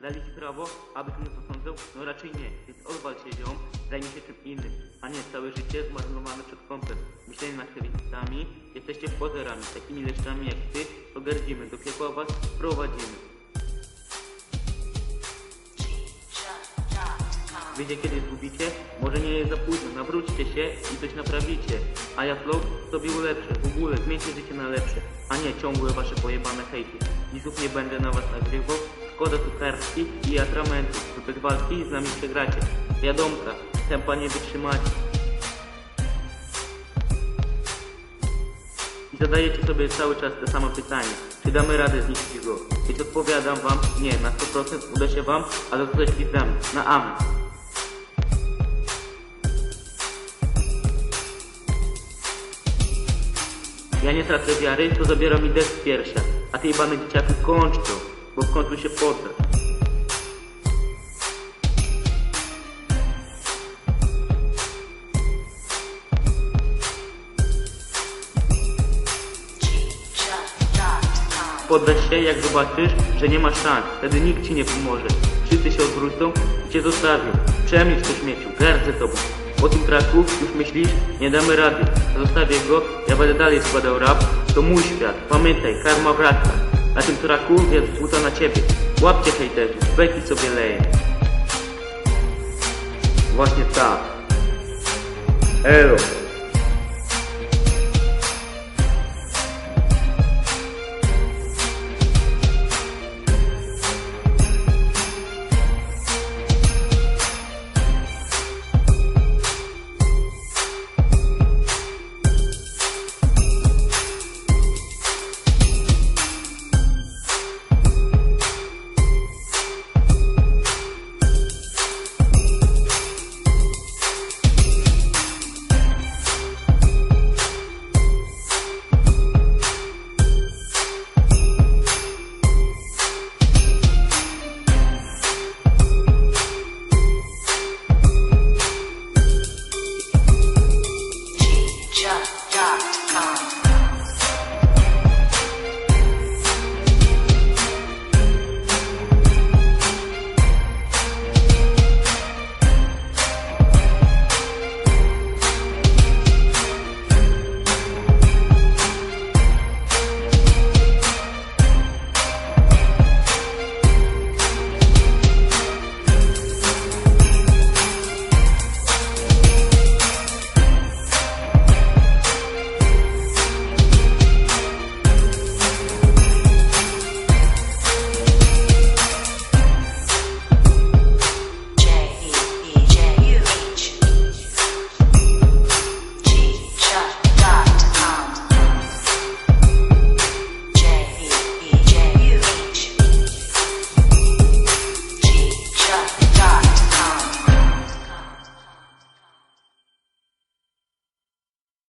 Dali ci prawo, aby ty nas osądzał? No raczej nie, więc odwal się ziom, zajmij się czym innym, a nie całe życie zmarnowane przed kąpem. Myślenie nad kierownicami, jesteście pozerami, takimi leszczami jak ty, to gardzimy, do piekła was prowadzimy. Wiecie kiedy zgubicie? Może nie jest za późno, nawróćcie się i coś naprawicie. A ja flow sobie ulepszę, w ogóle zmieńcie życie na lepsze, a nie ciągłe wasze pojebane hejty. Dzisiów nie będę na was nagrywał, szkoda kartki i atramentów, to bez walki z nami przegracie. Wiadomka, tempa nie wytrzymacie. I zadajecie sobie cały czas te same pytanie. Czy damy radę zniszczyć go? Więc odpowiadam wam, nie, na 100% uda się wam, ale zostać widzami. Na amen. Ja nie tracę wiary, to zabiera mi dech z piersia. A ty jebane dzieciaki kończ to, bo w końcu się. Poddasz się, jak zobaczysz, że nie ma szans. Wtedy nikt ci nie pomoże. Wszyscy się odwrócą i cię zostawią. Przemilcz to śmieciu, gardzę tobą. Po tym traku już myślisz, nie damy rady. Zostawię go, ja będę dalej składał rap. To mój świat, pamiętaj, karma wraca. Na tym traku wiatr rzuca na ciebie. Łapcie hejterzy, beki sobie leje. Właśnie tak. Elo.